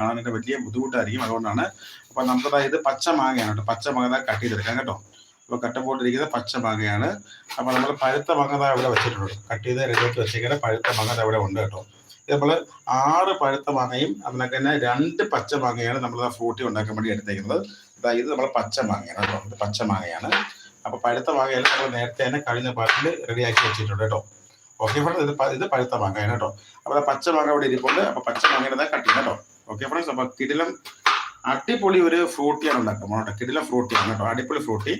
കാണാനായിട്ട് വലിയ ബുദ്ധിമുട്ടായിരിക്കും. അതുകൊണ്ടാണ് അപ്പൊ നമുക്ക് ഇത് പച്ച മാങ്ങയാണ് കേട്ടോ. പച്ച മാങ്ങ കട്ട് ചെയ്തെടുക്കാം കേട്ടോ. അപ്പൊ കട്ടപ്പോട്ടിരിക്കുന്നത് പച്ച മാങ്ങയാണ്. അപ്പൊ നമ്മൾ പഴുത്ത മാങ്ങ ഇവിടെ വെച്ചിട്ടുണ്ട്. കട്ട് ചെയ്ത് രംഗത്ത് വെച്ചിരിക്കുന്ന പഴുത്ത മാങ്ങ ഇവിടെ ഉണ്ട് കേട്ടോ. നമ്മൾ ആറ് പഴുത്ത മാങ്ങയും അതിനൊക്കെ തന്നെ രണ്ട് പച്ച മാങ്ങയാണ് നമ്മൾ ആ ഫ്രൂട്ടി ഉണ്ടാക്കാൻ വേണ്ടി എടുത്തേക്കുന്നത്. അതായത് നമ്മൾ പച്ച മാങ്ങയാണ് കേട്ടോ. ഇത് പച്ച മാങ്ങയാണ്. അപ്പൊ പഴുത്ത മാങ്ങയെല്ലാം നമ്മൾ നേരത്തെ തന്നെ കഴിഞ്ഞ പാട്ടിൽ റെഡിയാക്കി വെച്ചിട്ടുണ്ട് കേട്ടോ. ഓക്കെ ഫ്രണ്ട് ഇത് ഇത് പഴുത്ത മാങ്ങയാണ് കേട്ടോ. അപ്പൊ പച്ച മാങ്ങ ഇവിടെ ഇരിപ്പുണ്ട്. അപ്പൊ പച്ച മാങ്ങയുടെ കട്ട് ചെയ്യാം കേട്ടോ. ഓക്കെ ഫ്രണ്ട്സ് അപ്പൊ കിടിലം അടിപൊളി ഒരു ഫ്രൂട്ടിയാണ് ഉണ്ടാക്കുന്നത് കേട്ടോ. കിടിലം ഫ്രൂട്ടിയാണ് കേട്ടോ അടിപൊളി ഫ്രൂട്ടി.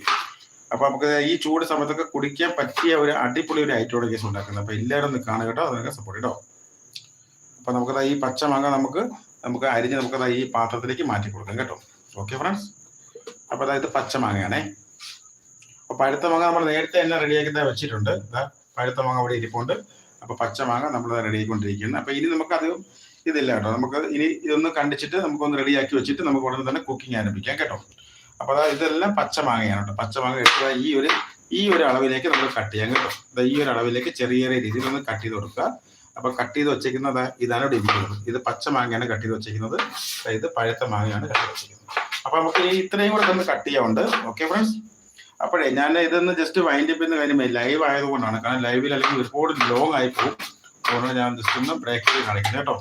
അപ്പൊ നമുക്ക് ഈ ചൂട് സമയത്തൊക്കെ കുടിക്കാൻ പറ്റിയ ഒരു അടിപൊളി ഒരു ഐറ്റോടെ കേസ് ഉണ്ടാക്കുന്നത്. അപ്പൊ എല്ലാവരും ഒന്ന് കാണുക കേട്ടോ അതൊക്കെ സപ്പോർട്ട് കേട്ടോ അപ്പൊ നമുക്ക് ഈ പച്ചമാങ്ങ നമുക്ക് നമുക്ക് അരിഞ്ഞ് നമുക്ക് ഈ പാത്രത്തിലേക്ക് മാറ്റി കൊടുക്കാം കേട്ടോ. ഓക്കെ ഫ്രണ്ട്സ് അപ്പൊ അതായത് പച്ച മാങ്ങയാണേ. അപ്പൊ പഴുത്ത മാങ്ങ നമ്മൾ നേരത്തെ തന്നെ റെഡിയാക്കി വെച്ചിട്ടുണ്ട്. പഴുത്ത മാങ്ങ അവിടെ ഇരിപ്പുണ്ട്. അപ്പൊ പച്ചമാങ്ങ നമ്മൾ റെഡി ആയിക്കൊണ്ടിരിക്കുന്നു. അപ്പൊ ഇനി നമുക്ക് അത് ഇതില്ല കേട്ടോ നമുക്ക് ഇനി ഇതൊന്ന് കണ്ടിച്ചിട്ട് നമുക്കൊന്ന് റെഡിയാക്കി വെച്ചിട്ട് നമുക്ക് ഉടനെ തന്നെ കുക്കിംഗ് ആരംഭിക്കാം കേട്ടോ. അപ്പൊ അതാ ഇതെല്ലാം പച്ചമാങ്ങയാണ് കേട്ടോ. പച്ച മാങ്ങ എടുക്കുക ഈ ഒരു ഈ ഒരു അളവിലേക്ക് നമ്മൾ കട്ട് ചെയ്യാം കേട്ടോ. അതാ ഈ ഒരു അളവിലേക്ക് ചെറിയ ചെറിയ രീതിയിൽ ഒന്ന് കട്ട് ചെയ്ത് കൊടുക്കുക. അപ്പൊ കട്ട് ചെയ്ത് വെച്ചേക്കുന്നത് ഇതാണ് ഇവിടെ ഇരിക്കുന്നത്. ഇത് പച്ചമാങ്ങയാണ് കട്ട് ചെയ്ത് വെച്ചേക്കുന്നത്. ഇത് പഴുത്ത മാങ്ങയാണ് കട്ട് ചെയ്ത് വെച്ചേക്കുന്നത്. അപ്പൊ നമുക്ക് ഈ ഇത്രയും കൂടെ ഒന്ന് കട്ട് ചെയ്യാറുണ്ട് ഓക്കെ ഫ്രണ്ട്സ് അപ്പോഴേ ഞാൻ ഇതൊന്ന് ജസ്റ്റ് വൈൻഡ് അപ്പ് ചെയ്യുന്ന കാര്യമേ ലൈവ് ആയതുകൊണ്ടാണ്. കാരണം ലൈവിൽ അല്ലെങ്കിൽ ഒരുപാട് ലോങ് ആയി പോകും. അതുകൊണ്ട് ഞാൻ ജസ്റ്റ് ഒന്ന് ബ്രേക്ക് ചെയ്ത് കാണിക്കുന്നത് കേട്ടോ.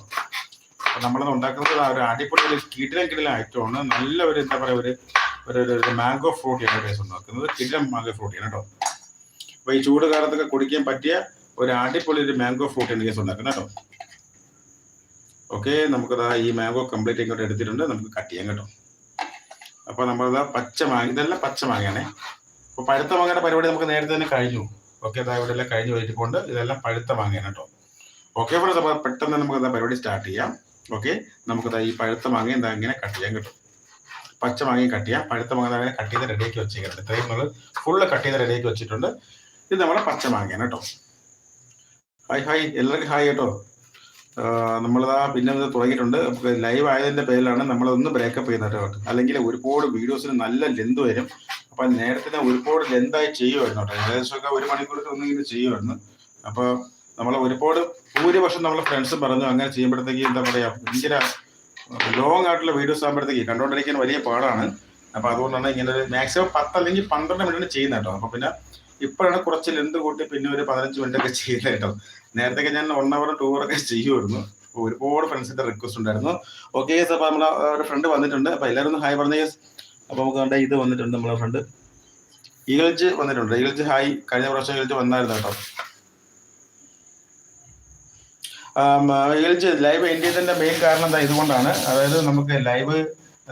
നമ്മളത് ഉണ്ടാക്കുന്നത് ഒരു അടിപൊളി ഒരു കിടിലം കിടിലം ഐറ്റമാണ്. നല്ല ഒരു എന്താ പറയുക ഒരു ഒരു ഒരു- മാംഗോ ഫ്രൂട്ടിയാണ് ടേസ്റ്റ് ഉണ്ടാക്കുന്നത്. കിടിലം മാംഗോ ഫ്രൂട്ടിയാണ് കേട്ടോ. അപ്പൊ ഈ ചൂട് കാലത്തൊക്കെ കുടിക്കാൻ പറ്റിയ ഒരു അടിപൊളി ഒരു മാംഗോ ഫ്രൂട്ടിയാണ് ടേസ്റ്റ് ഉണ്ടാക്കുന്നത് കേട്ടോ. ഓക്കെ നമുക്കതാ ഈ മാംഗോ കംപ്ലീറ്റ് ഇങ്ങോട്ട് എടുത്തിട്ടുണ്ട്. നമുക്ക് കട്ട് ചെയ്യാം കേട്ടോ. അപ്പൊ നമ്മളിതാ പച്ച മാങ്ങ ഇതെല്ലാം പച്ച മാങ്ങയാണേ. അപ്പൊ പഴുത്ത മാങ്ങയുടെ പരിപാടി നമുക്ക് നേരത്തെ തന്നെ കഴിഞ്ഞു. ഓക്കെ അതാ ഇവിടെ എല്ലാം കഴിഞ്ഞു പോയിട്ടുണ്ട്. ഇതെല്ലാം പഴുത്ത മാങ്ങയാണ് കേട്ടോ. ഓക്കെ ഫ്രണ്ട്സ് അപ്പൊ പെട്ടെന്ന് നമുക്ക് എന്താ പരിപാടി സ്റ്റാർട്ട് ചെയ്യാം. ഓക്കെ? നമുക്ക് ഈ പഴുത്ത മാങ്ങ എന്താ ഇങ്ങനെ കട്ട് ചെയ്യാൻ കിട്ടും. പച്ച മാങ്ങ കട്ട് ചെയ്യാം. പഴുത്ത മാങ്ങ അങ്ങനെ കട്ട് ചെയ്ത് റെഡിയാക്കി വെച്ചേക്കുന്നത് ഇത്രയും നമ്മൾ ഫുള്ള് കട്ട് ചെയ്ത് റെഡിയാക്കി വെച്ചിട്ടുണ്ട്. ഇത് നമ്മുടെ പച്ച മാങ്ങയാണ് കേട്ടോ. ഹായ് ഹായ് എല്ലാവർക്കും ഹായ് കേട്ടോ. നമ്മളിതാ പിന്നെ ഇത് തുടങ്ങിയിട്ടുണ്ട്. നമുക്ക് ലൈവ് ആയതിന്റെ പേരിലാണ് നമ്മളൊന്ന് ബ്രേക്കപ്പ് ചെയ്യുന്നത് കേട്ടോ. അല്ലെങ്കിൽ ഒരുപാട് വീഡിയോസിന് നല്ല ലെന്ത് വരും. അപ്പോൾ നേരത്തെ ഒരുപാട് ലെന്തായി ചെയ്യുമായിരുന്നു കേട്ടോ. ഏകദേശമൊക്കെ ഒരു മണിക്കൂറിൽ ഒന്നിങ്ങനെ ചെയ്യുമായിരുന്നു. അപ്പൊ നമ്മൾ ഒരുപാട് ഭൂരിപക്ഷം നമ്മളെ ഫ്രണ്ട്സ് പറഞ്ഞു. അങ്ങനെ ചെയ്യുമ്പോഴത്തേക്ക് എന്താ പറയാ ഭയങ്കര ലോങ് ആയിട്ടുള്ള വീഡിയോസ് ആകുമ്പോഴത്തേക്ക് കണ്ടുകൊണ്ടിരിക്കാൻ വലിയ പാടാണ്. അപ്പൊ അതുകൊണ്ടാണ് ഇങ്ങനെ ഒരു മാക്സിമം പത്ത് അല്ലെങ്കിൽ പന്ത്രണ്ട് മിനിറ്റ് ചെയ്യുന്നത് കേട്ടോ. അപ്പോൾ പിന്നെ ഇപ്പോഴാണ് കുറച്ച് ലെന്ത് കൂട്ടി പിന്നെ ഒരു പതിനഞ്ച് മിനിറ്റ് ഒക്കെ ചെയ്യുന്നത് കേട്ടോ. നേരത്തെ ഞാൻ വൺ അവർ ടൂർ അവർ ഒക്കെ ചെയ്യുമായിരുന്നു. അപ്പൊ ഒരുപാട് ഫ്രണ്ട്സിന്റെ റിക്വസ്റ്റ് ഉണ്ടായിരുന്നു. ഓക്കെ അപ്പോൾ നമ്മളെ ഒരു ഫ്രണ്ട് വന്നിട്ടുണ്ട്. അപ്പോൾ എല്ലാവരും ഹായ് പറഞ്ഞ അപ്പോൾ നമുക്ക് കണ്ട ഇത് വന്നിട്ടുണ്ട് നമ്മളെ ഫ്രണ്ട് ഈഗൾജ് വന്നിട്ടുണ്ട്. ഈഗൾജ് ഹായ് കഴിഞ്ഞ പ്രാവശ്യം ഈഗൾജ് വന്നായിരുന്നു കേട്ടോ. ഈഗിൾജ് ലൈവ് എൻഡ് ചെയ്തതിന്റെ മെയിൻ കാരണം എന്താ ഇതുകൊണ്ടാണ്. അതായത് നമുക്ക് ലൈവ്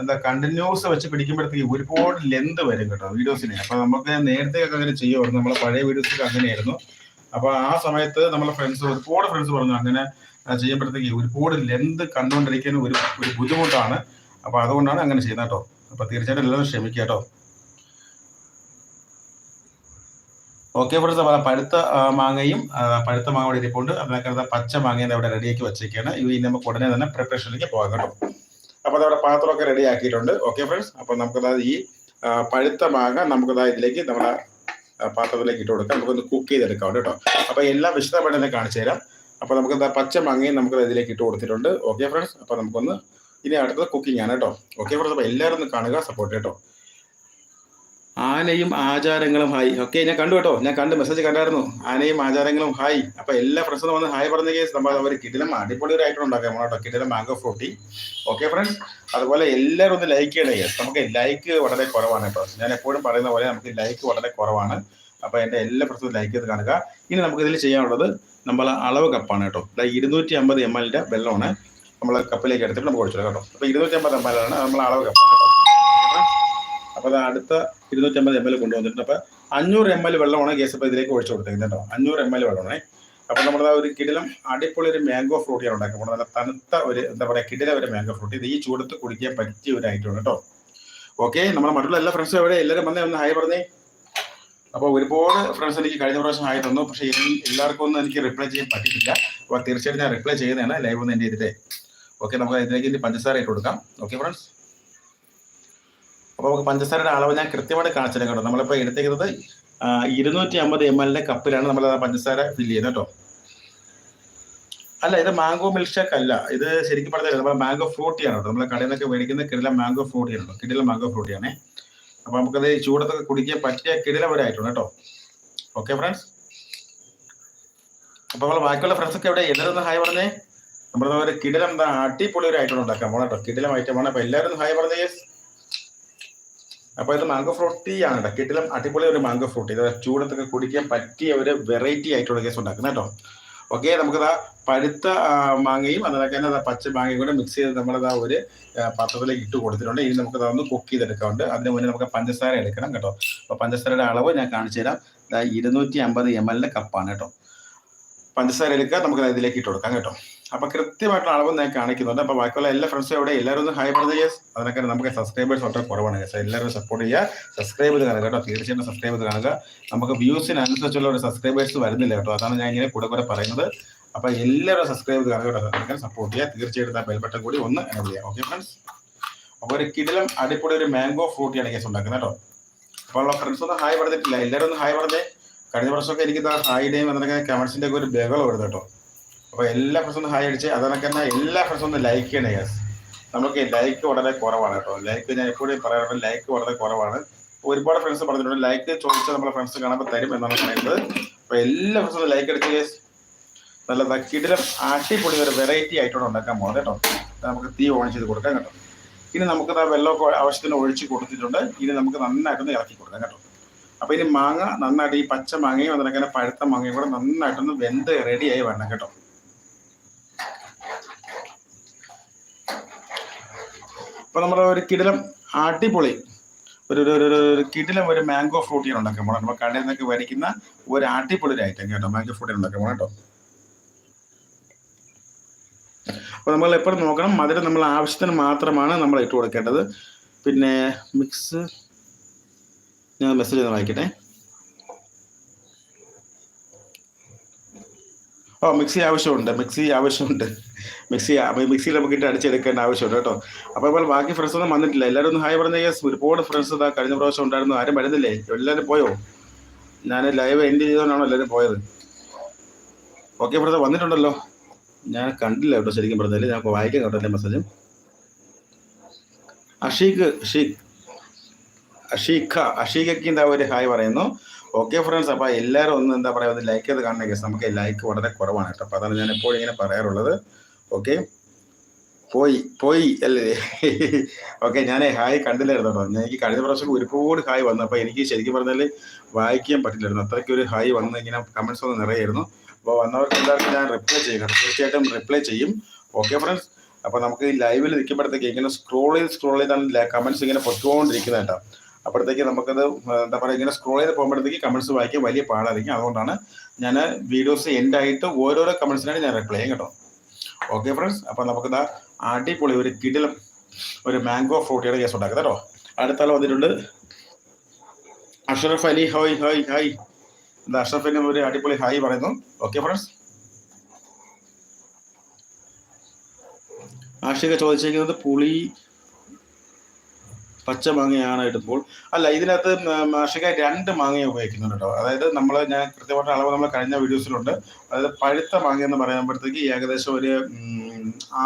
എന്താ കണ്ടിന്യൂസ് വെച്ച് പിടിക്കുമ്പോഴത്തേക്ക് ഒരുപാട് ലെന്ത് വരും കേട്ടോ വീഡിയോസിന് അപ്പൊ നമുക്ക് നേരത്തെ ഒക്കെ അങ്ങനെ ചെയ്യുമായിരുന്നു. നമ്മളെ പഴയ വീഡിയോസൊക്കെ അങ്ങനെയായിരുന്നു. അപ്പൊ ആ സമയത്ത് നമ്മളെ ഫ്രണ്ട്സ് ഒരുപാട് ഫ്രണ്ട്സ് പറഞ്ഞു അങ്ങനെ ചെയ്യുമ്പോഴത്തേക്ക് ഒരുപാട് ലെന്ത് കണ്ടുകൊണ്ടിരിക്കാൻ ഒരു ഒരു ബുദ്ധിമുട്ടാണ്. അപ്പൊ അതുകൊണ്ടാണ് അങ്ങനെ ചെയ്യുന്നത് കേട്ടോ. അപ്പൊ തീർച്ചയായിട്ടും എല്ലാവരും ക്ഷമിക്കുക കേട്ടോ. ഓക്കെ ഫ്രണ്ട്സ് അപ്പോൾ പഴുത്ത മാങ്ങയും പഴുത്ത മാങ്ങ ഇവിടെ ഇരിപ്പുണ്ട്. അതിനകത്ത് പച്ച മാങ്ങയും അവിടെ റെഡിയാക്കി വെച്ചേക്കാണ്. ഇനി നമുക്ക് ഉടനെ തന്നെ പ്രിപ്പറേഷനിലേക്ക് പോകാം കേട്ടോ. അപ്പോൾ അതവിടെ പാത്രമൊക്കെ റെഡി ആക്കിയിട്ടുണ്ട് ഓക്കെ ഫ്രണ്ട്സ് അപ്പോൾ അതായത് ഈ പഴുത്ത മാങ്ങ നമുക്കത് ഇതിലേക്ക് നമ്മുടെ പാത്രത്തിലേക്ക് ഇട്ട് കൊടുക്കാം. നമുക്കൊന്ന് കുക്ക് ചെയ്തെടുക്കാം കേട്ടോ. അപ്പോൾ എല്ലാം വിശദമായിട്ട് തന്നെ കാണിച്ചു തരാം. അപ്പോൾ നമുക്ക് എന്താ പച്ച മാങ്ങയും നമുക്ക് ഇതിലേക്ക് ഇട്ട് കൊടുത്തിട്ടുണ്ട്. ഓക്കെ ഫ്രണ്ട്സ് അപ്പോൾ നമുക്കൊന്ന് ഇനി അടുത്തത് കുക്കിംഗ് ആണ് കേട്ടോ. ഓക്കെ ഫ്രണ്ട്സ് അപ്പോൾ എല്ലാവരും ഒന്ന് കാണുക സപ്പോർട്ട് കേട്ടോ ആനയും ആചാരങ്ങളും ഹായ്. ഓക്കെ ഞാൻ കണ്ടു കേട്ടോ. ഞാൻ കണ്ട് മെസ്സേജ് കണ്ടായിരുന്നു. ആനയും ആചാരങ്ങളും ഹായ്. അപ്പൊ എല്ലാ ഫ്രണ്ട്സും വന്ന് ഹായ് പറഞ്ഞ കേസ് നമ്മൾ അവർ കിടിലം അടിപൊളി ഒരു ഐറ്റം ഉണ്ടാക്കാം കേട്ടോ. കിടിലം മാംഗോ ഫ്രൂട്ടി ഓക്കെ ഫ്രണ്ട്സ് അതുപോലെ എല്ലാവരും ഒന്ന് ലൈക്ക് ചെയ്യണേ. കേസ് നമുക്ക് ലൈക്ക് വളരെ കുറവാണ് കേട്ടോ. ഞാൻ എപ്പോഴും പറയുന്ന പോലെ നമുക്ക് ലൈക്ക് വളരെ കുറവാണ്. അപ്പൊ എന്റെ എല്ലാ ഫ്രണ്ട്സും ലൈക്ക് ചെയ്ത് കാണുക. ഇനി നമുക്ക് ഇതിൽ ചെയ്യാനുള്ളത് നമ്മൾ അളവ് കപ്പാണ് കേട്ടോ. ഇരുന്നൂറ്റി അമ്പത് എം എല്ലിന്റെ വെള്ളമാണ്. നമ്മൾ കപ്പിലേക്ക് എടുത്തിട്ട് നമുക്ക് ഒഴിച്ചത് കേട്ടോ. അപ്പൊ ഇരുന്നൂറ്റി അമ്പത് എം എൽ ആണ് നമ്മൾ അളവ് കപ്പാണ് കേട്ടോ. അപ്പൊ അത് അടുത്ത ഇരുന്നൂറ്റമ്പത് എം എൽ കൊണ്ടുവന്നിട്ടുണ്ട്. അപ്പൊ അഞ്ഞൂറ് എം എൽ വെള്ളമാണ് കേസ് അപ്പൊ ഇതിലേക്ക് ഒഴിച്ചു കൊടുത്തേക്കുന്നത് കേട്ടോ. അഞ്ഞൂറ് എം എൽ വെള്ളമാണേ. അപ്പൊ നമ്മുടെ ഒരു കിടിലം അടിപൊളി ഒരു മാംഗോ ഫ്രൂട്ടിയാണ് ഉണ്ടാക്കുന്നത്. നല്ല തണുത്ത ഒരു എന്താ പറയാ കിടില ഒരു മാംഗോ ഫ്രൂട്ടി ഇത് ഈ ചൂടത്ത് കുടിക്കാൻ പറ്റിയ ഒരു ഐറ്റമാണ് കേട്ടോ. ഓക്കെ നമ്മുടെ മറ്റുള്ള എല്ലാ ഫ്രണ്ട്സും എവിടെ എല്ലാവരും വന്നേ ഒന്ന് ഹായ് പറഞ്ഞേ. അപ്പോൾ ഒരുപാട് ഫ്രണ്ട്സ് എനിക്ക് കഴിഞ്ഞ പ്രാവശ്യം ഹായ് തന്നു. പക്ഷേ എല്ലാവർക്കും ഒന്നും എനിക്ക് റിപ്ലൈ ചെയ്യാൻ പറ്റിയിട്ടില്ല. അപ്പോൾ തീർച്ചയായിട്ടും ഞാൻ റിപ്ലൈ ചെയ്യുന്നതാണ് ലൈവ് ഒന്ന് എന്റെ ഇതിലെ. ഓക്കെ നമുക്ക് ഇതിലേക്ക് പഞ്ചസാര ഇട്ട് കൊടുക്കാം. ഓക്കെ ഫ്രണ്ട്സ് അപ്പോൾ നമുക്ക് പഞ്ചസാരയുടെ അളവ് ഞാൻ കൃത്യമായിട്ട് കാണിച്ചു തരാം കേട്ടോ. നമ്മളിപ്പോൾ എടുത്തേക്കുന്നത് ഇരുന്നൂറ്റി അമ്പത് എം എല്ലിന്റെ കപ്പിലാണ് നമ്മൾ പഞ്ചസാര ഫില്ല് ചെയ്യുന്നത് കേട്ടോ. അല്ല ഇത് മാംഗോ മിൽക്ക് ഷേക്ക് അല്ല. ഇത് ശരിക്കും പറഞ്ഞാൽ നമ്മൾ മാംഗോ ഫ്രൂട്ടിയാണ് കേട്ടോ. നമ്മൾ കടയിൽ നിന്നൊക്കെ മേടിക്കുന്ന കിടില മാംഗോ ഫ്രൂട്ടിയാണ് കേട്ടോ. കിടില മാംഗോ ഫ്രൂട്ടിയാണേ. അപ്പൊ നമുക്കത് ചൂടത്തൊക്കെ കുടിക്കാൻ പറ്റിയ കിടില വരെ ആയിട്ടുണ്ട് കേട്ടോ. ഓക്കെ ഫ്രണ്ട്സ് അപ്പൊ നമ്മൾ ബാക്കിയുള്ള ഫ്രണ്ട്സ് ഒക്കെ എവിടെ? എല്ലാവരും ഹായ് പറഞ്ഞേ. നമ്മുടെ ഒരു കിടിലം അടിപൊളി ഒരു ഐറ്റം ഉണ്ടാക്കാം പോണോ കേട്ടോ. കിടിലം ഐറ്റമാണ് അപ്പൊ എല്ലാവരും ഹായ് പറഞ്ഞേ yes. അപ്പൊ ഇത് മാംഗോ ഫ്രൂട്ടി ആണ് കേട്ടോ കിടിലം അടിപൊളി ഒരു മാംഗോ ഫ്രൂട്ടി ഇത് ചൂടത്തൊക്കെ കുടിക്കാൻ പറ്റിയ ഒരു വെറൈറ്റി ആയിട്ടുള്ള കേസ് ഉണ്ടാക്കുന്നത് കേട്ടോ ഓക്കെ നമുക്കിതാ പഴുത്ത മാങ്ങയും അതിനൊക്കെ തന്നെ പച്ച മാങ്ങയും കൂടെ മിക്സ് ചെയ്ത് നമ്മളിതാ ഒരു പാത്രത്തിലേക്ക് ഇട്ട് കൊടുത്തിട്ടുണ്ട്. ഇനി നമുക്ക് ഒന്ന് കുക്ക് ചെയ്തെടുക്കാറുണ്ട് അതിന് മുന്നേ നമുക്ക് പഞ്ചസാര എടുക്കണം കേട്ടോ. അപ്പൊ പഞ്ചസാരയുടെ അളവ് ഞാൻ കാണിച്ചു തരാം. ഇരുന്നൂറ്റി അമ്പത് എം എൽ കപ്പാണ് കേട്ടോ പഞ്ചസാര എടുക്കുക നമുക്ക് ഇതിലേക്ക് ഇട്ട് കൊടുക്കാം കേട്ടോ. അപ്പൊ കൃത്യമായിട്ടുള്ള അളവ് ഞാൻ കാണിക്കുന്നുണ്ട്. അപ്പൊ ബാക്കിയുള്ള എല്ലാ ഫ്രണ്ട്സും എവിടെ എല്ലാവരും ഒന്ന് ഹൈ പറഞ്ഞ അതിനൊക്കെ നമുക്ക് സബ്സ്ക്രൈബേഴ്സ് വളരെ കുറവാണ് കേട്ടോ എല്ലാവരും സപ്പോർട്ട് ചെയ്യുക. സബ്സ്ക്രൈബ് ചെയ്ത് കാണുക കേട്ടോ. തീർച്ചയായിട്ടും സബ്സ്ക്രൈബ് ചെയ്ത് കാണുക. നമുക്ക് വ്യൂസിനനുസരിച്ചുള്ള ഒരു സബ്സ്ക്രൈബേഴ്സ് വരുന്നില്ല കേട്ടോ. അതാണ് ഞാൻ ഇങ്ങനെ കൂടെ കൂടെ പറയുന്നത്. അപ്പൊ എല്ലാവരും സബ്സ്ക്രൈബ് ചെയ്ത് കാണുക കേട്ടോ. അതിനൊക്കെ സപ്പോർട്ട് ചെയ്യുക. തീർച്ചയായിട്ടും ആ ബെൽബട്ടൺ കൂടി ഒന്ന് എനബിൾ ചെയ്യാം ഓക്കെ ഫ്രണ്ട്സ് അപ്പൊ ഒരു കിടിലം അടിപൊളി ഒരു മാംഗോ ഫ്രൂട്ടിയാണ് കേസ് ഉണ്ടാക്കുന്നത് കേട്ടോ. അപ്പോൾ ഫ്രണ്ട്സ് ഒന്നും ഹായ് പറഞ്ഞിട്ടില്ല. എല്ലാവരും ഒന്ന് ഹായ് പറഞ്ഞേ. കഴിഞ്ഞ വർഷമൊക്കെ എനിക്ക് ഹായ് അതിനൊക്കെ കമൻസിന്റെ ഒക്കെ ഒരു ബഹളം വരുന്നത് കേട്ടോ. അപ്പൊ എല്ലാ ഫ്രണ്ട്സും ഒന്ന് ഹായ് അടിച്ച്. അതൊക്കെ തന്നെ എല്ലാ ഫ്രണ്ട്സും ഒന്ന് ലൈക്ക് ചെയ്യണേ യെസ് നമുക്ക് ലൈക്ക് വളരെ കുറവാണ് കേട്ടോ. ലൈക്ക് ഞാൻ എപ്പോഴും പറയാറുണ്ട് ലൈക്ക് വളരെ കുറവാണ്. ഒരുപാട് ഫ്രണ്ട്സ് പറഞ്ഞിട്ടുണ്ട്. ലൈക്ക് ചോദിച്ചാൽ നമ്മളെ ഫ്രണ്ട്സ് കാണുമ്പോൾ തരും എന്നാണ് പറയുന്നത്. അപ്പൊ എല്ലാ ഫ്രണ്ട്സും ഒന്ന് ലൈക്ക് അടിച്ച് യെസ് നല്ല കിടിലം അടിപൊളി ഒരു വെറൈറ്റി ആയിട്ടാണ് ഉണ്ടാക്കാൻ പോകുന്നത് കേട്ടോ. നമുക്ക് തീ ഓൺ ചെയ്ത് കൊടുക്കാം കേട്ടോ. ഇനി നമുക്ക് ദാ വെള്ളമൊക്കെ ആവശ്യത്തിന് ഒഴിച്ച് കൊടുത്തിട്ടുണ്ട്. ഇനി നമുക്ക് നന്നായിട്ടൊന്ന് ഇളക്കി കൊടുക്കാം കേട്ടോ. അപ്പൊ ഇനി മാങ്ങ നന്നായിട്ട് ഈ പച്ച മാങ്ങയും അതിനൊക്കെ പഴുത്ത മാങ്ങയും കൂടെ നന്നായിട്ടൊന്ന് വെന്ത് റെഡിയായി വേണം കേട്ടോ. അപ്പൊ നമ്മുടെ ഒരു കിടിലം അടിപൊളി. ഒരു ഒരു- ഒരു ഒരു കിടിലം ഒരു മാംഗോ ഫ്രൂട്ടിയാണ് ഉണ്ടാക്കാൻ പോകണം നമ്മൾ കടയിൽ നിന്നൊക്കെ വരിക്കുന്ന ഒരു അടിപൊളി ഒരു ഐറ്റം കേട്ടോ. മാംഗോ ഫ്രൂട്ടി ഉണ്ടാക്കാൻ പോകണം കേട്ടോ. അപ്പൊ നമ്മൾ എപ്പോഴും നോക്കണം. മധുരം നമ്മൾ ആവശ്യത്തിന് മാത്രമാണ് നമ്മൾ ഇട്ട് കൊടുക്കേണ്ടത്. പിന്നെ മിക്സ് ഞാൻ മെസ്സേജ് ഒന്ന് വായിക്കട്ടെ. ഓ മിക്സി ആവശ്യമുണ്ട്. മിക്സി ആവശ്യമുണ്ട്. മിക്സി മിക്സിയിൽ നമുക്ക് ഇട്ട് അടിച്ചെടുക്കേണ്ട ആവശ്യമുണ്ട് കേട്ടോ. അപ്പോൾ ഇപ്പോൾ ബാക്കി ഫ്രണ്ട്സ് ഒന്നും വന്നിട്ടില്ല. എല്ലാവരും ഒന്ന് ഹായ് പറഞ്ഞ യെസ് ഒരുപാട് ഫ്രണ്ട്സ് ഇതാ കഴിഞ്ഞ പ്രാവശ്യം ഉണ്ടായിരുന്നു. ആരും വരുന്നില്ലേ? എല്ലാവരും പോയോ? ഞാൻ ലൈവ് എൻഡ് ചെയ്തുകൊണ്ടാണോ എല്ലാവരും പോയത്? ഓക്കെ ഫ്രണ്ട്സ് വന്നിട്ടുണ്ടല്ലോ. ഞാൻ കണ്ടില്ല കേട്ടോ ശരിക്കും പറഞ്ഞാൽ ഞാൻ വായിക്കാൻ കേട്ടോ എന്റെ മെസ്സേജും അഷീഖ് ഷീഖ് അഷീഖ അഷീഖയ്ക്ക് എന്താ ഒരു ഹായ് പറയുന്നു. ഓക്കെ ഫ്രണ്ട്സ് അപ്പോൾ എല്ലാവരും ഒന്ന് എന്താ പറയുക ലൈക്ക് ചെയ്ത് കാണണമെങ്കിൽ നമുക്ക് ലൈക്ക് വളരെ കുറവാണ് കേട്ടോ. അപ്പോൾ അതാണ് ഞാൻ എപ്പോഴും ഇങ്ങനെ പറയാറുള്ളത്. ഓക്കെ പോയി പോയി അല്ലേ? ഓക്കെ ഞാൻ ഹായ് കണ്ടില്ലായിരുന്നു? കേട്ടോ എനിക്ക് കഴിഞ്ഞ പ്രാവശ്യം ഒരുപാട് ഹായ് വന്നു അപ്പോൾ എനിക്ക് ശരിക്കും പറഞ്ഞാൽ വായിക്കാൻ പറ്റില്ലായിരുന്നു. അത്രയ്ക്ക് ഒരു ഹായ് വന്ന് ഇങ്ങനെ കമൻസ് ഒന്ന് നിറയായിരുന്നു. അപ്പോൾ വന്നവർക്ക് എല്ലാവർക്കും ഞാൻ റിപ്ലൈ ചെയ്യണം തീർച്ചയായിട്ടും റിപ്ലൈ ചെയ്യും. ഓക്കെ ഫ്രണ്ട്സ് അപ്പോൾ നമുക്ക് ഈ ലൈവിൽ നിൽക്കുമ്പോഴത്തേക്ക് ഇങ്ങനെ സ്ക്രോൾ ചെയ്ത് സ്ക്രോൾ ചെയ്താണ് കമൻസ് ഇങ്ങനെ പൊയ്ക്കൊണ്ടിരിക്കുന്നത് കേട്ടോ. അപ്പോഴത്തേക്ക് നമുക്കത് എന്താ പറയുക ഇങ്ങനെ സ്ക്രോൾ ചെയ്ത് പോകുമ്പോഴത്തേക്ക് കമൻസ് വായിക്കാൻ വലിയ പാടായിരിക്കും. അതുകൊണ്ടാണ് ഞാൻ വീഡിയോസ് എൻഡായിട്ട് ഓരോരോ കമൻസിനാണ് ഞാൻ റിപ്ലൈ ചെയ്യും കേട്ടോ. ഓക്കെ ഫ്രണ്ട്സ് അപ്പോൾ നമുക്കിതാ അടിപൊളി ഒരു കിടിലം ഒരു മാംഗോ ഫ്രൂട്ടിയുടെ കേസ് ഉണ്ടാക്കുന്നത് കേട്ടോ. അടുത്ത ആൾ വന്നിട്ടുണ്ട്. അഷറഫ് അലി ഹോയ് ഹായ് ഹായ് എന്താ അഷറഫിനും ഒരു അടിപൊളി ഹായ് പറയുന്നു. ഓക്കെ ഫ്രണ്ട്സ് ആഷിക ചോദിച്ചിരിക്കുന്നത് പുളി പച്ച മാങ്ങയാണ് എടുക്കുമ്പോൾ അല്ല ഇതിനകത്ത് മാഷിക രണ്ട് മാങ്ങ ഉപയോഗിക്കുന്നുണ്ട് കേട്ടോ. അതായത് നമ്മൾ ഞാൻ കൃത്യമായിട്ട് അളവ് നമ്മൾ കഴിഞ്ഞ വീഡിയോസിലുണ്ട്. അതായത് പഴുത്ത മാങ്ങ എന്ന് പറയുമ്പോഴത്തേക്ക് ഏകദേശം ഒരു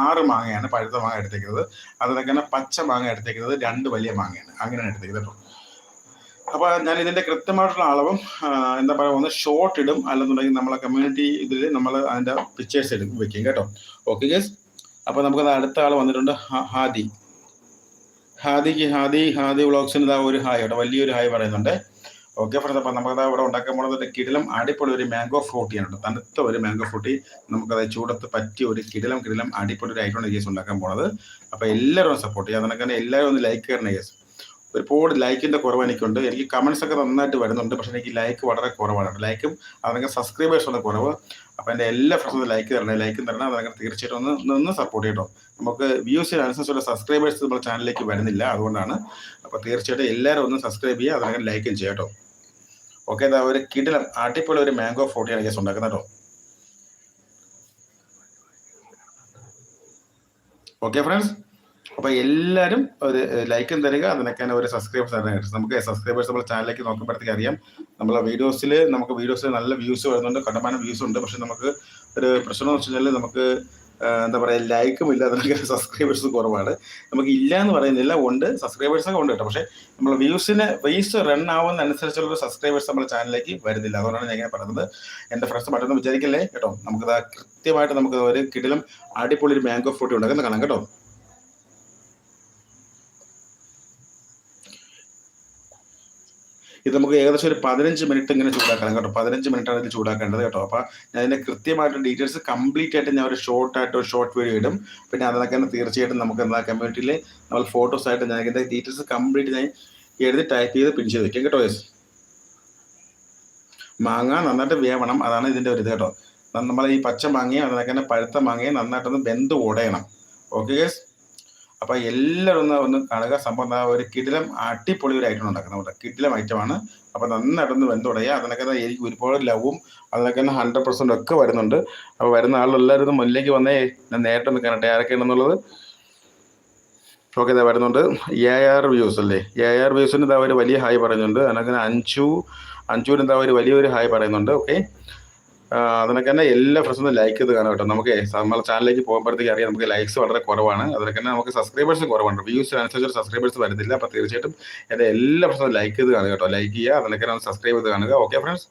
ആറ് മാങ്ങയാണ് പഴുത്ത മാങ്ങ എടുത്തേക്കുന്നത്. അതിനൊക്കെ തന്നെ പച്ച മാങ്ങ എടുത്തേക്കുന്നത് രണ്ട് വലിയ മാങ്ങയാണ്. അങ്ങനെയാണ് എടുത്തേക്കുന്നത് കേട്ടോ. അപ്പൊ ഞാൻ ഇതിന്റെ കൃത്യമായിട്ടുള്ള അളവും എന്താ പറയുക ഒന്ന് ഷോർട്ട് ഇടും. അല്ലെന്നുണ്ടെങ്കിൽ നമ്മളെ കമ്മ്യൂണിറ്റി ഇതിൽ നമ്മൾ അതിന്റെ പിക്ചേഴ്സ് എടുക്കും വെക്കും കേട്ടോ. ഓക്കെ ഗസ് അപ്പൊ നമുക്ക് അടുത്ത ആൾ വന്നിട്ടുണ്ട് ഹാദി. ഹാദിക്ക് ഹാദി ഹാദി വ്ളോഗ്സിന് ഇതാ ഒരു ഹായ് കേട്ടോ. വലിയൊരു ഹായ് പറയുന്നുണ്ട്. ഓക്കെ ഫ്രണ്ട്സ് അപ്പം നമുക്കത് ഇവിടെ ഉണ്ടാക്കാൻ പോകുന്നത് കിടിലം അടിപൊളി ഒരു മാംഗോ ഫ്രൂട്ടിയാണ് കേട്ടോ. തണുത്ത ഒരു മാംഗോ ഫ്രൂട്ടി നമുക്കത് ചൂടത്ത് പറ്റിയ ഒരു കിടിലം കിടിലം അടിപൊളി ഒരു ഐറ്റം ഉണ്ടാക്കാൻ പോണത്. അപ്പോൾ എല്ലാവരും സപ്പോർട്ട് ചെയ്യുക അതിനൊക്കെ എല്ലാവരും ഒന്ന് ലൈക്ക് കയറണ കേസ് ഒരുപാട് ലൈക്കിന്റെ കുറവ് എനിക്കുണ്ട്. എനിക്ക് കമന്റ്സ് ഒക്കെ നന്നായിട്ട് വരുന്നുണ്ട്. പക്ഷെ എനിക്ക് ലൈക്ക് വളരെ കുറവാണ്. ലൈക്കും അതൊക്കെ സബ്സ്ക്രൈബേഴ്സ് ആണ് കുറവ്. അപ്പൊ എന്റെ എല്ലാ ഫ്രണ്ട്സും ലൈക്ക് തരണേ. ലൈക്കും തരണം. അതൊക്കെ തീർച്ചയായിട്ടും ഒന്ന് ഒന്ന് സപ്പോർട്ട് ചെയ്യട്ടോ. നമുക്ക് വ്യൂസിനനുസരിച്ചുള്ള സബ്സ്ക്രൈബേഴ്സ് നമ്മുടെ ചാനലിലേക്ക് വരുന്നില്ല. അതുകൊണ്ടാണ്. അപ്പൊ തീർച്ചയായിട്ടും എല്ലാവരും ഒന്ന് സബ്സ്ക്രൈബ് ചെയ്യുക. അതൊക്കെ ലൈക്കും ചെയ്യട്ടോ. ഓക്കെ ഇതാ ഒരു കിടിലം അടിപൊളി ഒരു മാംഗോ ഫ്രൂട്ടിയാണ് ഞാൻ ഉണ്ടാക്കുന്നത് കേട്ടോ. ഓക്കെ ഫ്രണ്ട്സ് അപ്പോൾ എല്ലാവരും ഒരു ലൈക്കും തരിക അതിനൊക്കെ ഒരു സബ്സ്ക്രൈബേഴ്സ് തരാനായിട്ട് നമുക്ക് സബ്സ്ക്രൈബേഴ്സ് നമ്മുടെ ചാനലിലേക്ക് നോക്കുമ്പോഴത്തേക്ക് അറിയാം. നമ്മളെ വീഡിയോസിൽ നമുക്ക് വീഡിയോസിൽ നല്ല വ്യൂസ് വരുന്നുണ്ട് കണ്ടമാനം വ്യൂസ് ഉണ്ട്. പക്ഷെ നമുക്ക് ഒരു പ്രശ്നം എന്ന് വെച്ച് കഴിഞ്ഞാൽ നമുക്ക് എന്താ പറയുക ലൈക്കും ഇല്ല അതിനൊക്കെ സബ്സ്ക്രൈബേഴ്സ് കുറവാണ്. നമുക്ക് ഇല്ല എന്ന് പറയുന്നില്ല ഉണ്ട്. സബ്സ്ക്രൈബേഴ്സ് ഒക്കെ ഉണ്ട് കേട്ടോ. പക്ഷേ നമ്മൾ വ്യൂസിന് വ്യൂസ് റൺ ആവുന്ന അനുസരിച്ചുള്ള സബ്സ്ക്രൈബേഴ്സ് നമ്മുടെ ചാനലിലേക്ക് വരുന്നില്ല. അതുകൊണ്ടാണ് ഞാൻ ഇങ്ങനെ പറയുന്നത്. എന്റെ ഫ്രണ്ട്സ് മറ്റൊന്നും വിചാരിക്കല്ലേ? കേട്ടോ. നമുക്കത് കൃത്യമായിട്ട് നമുക്ക് ഒരു കിടിലും അടിപൊളി ഒരു ബാങ്ക് ഓഫ് ഫ്രൂട്ടി ഉണ്ടാക്കുന്ന കാണാം കേട്ടോ. ഇത് നമുക്ക് ഏകദേശം ഒരു പതിനഞ്ച് മിനിറ്റ് ഇങ്ങനെ ചൂടാക്കണം കേട്ടോ. പതിനഞ്ച് മിനിറ്റ് ആണ് ഇത് ചൂടാക്കേണ്ടത് കേട്ടോ. അപ്പോൾ ഞാൻ ഇതിന്റെ കൃത്യമായിട്ട് ഡീറ്റെയിൽസ് കംപ്ലീറ്റ് ആയിട്ട് ഞാൻ ഒരു ഷോർട്ട് ആയിട്ട് ഒരു ഷോർട്ട് വീഡിയോ ഇടും. പിന്നെ അതിനൊക്കെ തന്നെ തീർച്ചയായിട്ടും നമുക്ക് എന്താ കമ്മ്യൂണിറ്റിയിൽ നമ്മൾ ഫോട്ടോസ് ആയിട്ട് ഞാൻ ഇതിന്റെ ഡീറ്റെയിൽസ് കംപ്ലീറ്റ് ഞാൻ എഴുതി ടൈപ്പ് ചെയ്ത് പിൻ ചെയ്ത് വെക്കാം കേട്ടോ യെസ് മാങ്ങ നന്നായിട്ട് വേവണം. അതാണ് ഇതിന്റെ ഒരു ഇത് കേട്ടോ. നമ്മൾ ഈ പച്ച മാങ്ങയും അതിനൊക്കെ തന്നെ പഴുത്ത മാങ്ങയും നന്നായിട്ടൊന്ന് വെന്ത് ഓടയണം ഓക്കെ യെസ് അപ്പൊ എല്ലാവരും ഒന്ന് ഒന്ന് കാണുക. സംഭവം എന്താ ഒരു കിടിലം അടിപൊളി ഒരു ഐറ്റം ഉണ്ടാക്കുന്നത് നമ്മുടെ കിടിലം ഐറ്റമാണ് അപ്പൊ നന്നായിട്ടൊന്ന് തുടങ്ങിയാൽ അതിനൊക്കെ തന്നെ എനിക്ക് ഒരുപാട് ലവും അതിനൊക്കെ തന്നെ ഹൺഡ്രഡ് പെർസെന്റ് ഒക്കെ വരുന്നുണ്ട്. അപ്പൊ വരുന്ന ആളെല്ലാവരും ഒന്ന് മുന്നിലേക്ക് വന്നേ ഞാൻ നേരിട്ട് ഒന്ന് കാണട്ടെ ആരൊക്കെയാണെന്നുള്ളത്. ഓക്കെ ഇതാ വരുന്നുണ്ട്. എ ആർ വ്യൂസ് അല്ലേ? എ ആർ വ്യൂസിന് ഇതാ ഒരു വലിയ ഹായ് പറയുന്നുണ്ട്. അതിനൊക്കെ അഞ്ചു അഞ്ചൂരിന് എന്താ ഒരു വലിയൊരു ഹായ് പറയുന്നുണ്ട്. ഓക്കെ അതിനൊക്കെ തന്നെ എല്ലാ ഫ്രണ്ട്സും ലൈക്ക് ചെയ്ത് കാണാം കേട്ടോ. നമുക്ക് നമ്മളെ ചാനലിലേക്ക് പോകുമ്പോഴത്തേക്ക് അറിയാം നമുക്ക് ലൈക്സ് വളരെ കുറവാണ്. അതിനൊക്കെ തന്നെ നമുക്ക് സബ്സ്ക്രൈബേഴ്സും കുറവാണ് വ്യൂസ് അനുസരിച്ച് സബ്സ്ക്രൈബേഴ്സ് വരുന്നില്ല. അപ്പോൾ തീർച്ചയായിട്ടും എന്റെ എല്ലാ ഫ്രണ്ട്സും ലൈക്ക് ചെയ്ത് കാണുക കേട്ടോ. ലൈക്ക് ചെയ്യുക അതിനൊക്കെ തന്നെ സബ്സ്ക്രൈബ് ചെയ്ത് കാണുക. ഓക്കെ ഫ്രണ്ട്സ്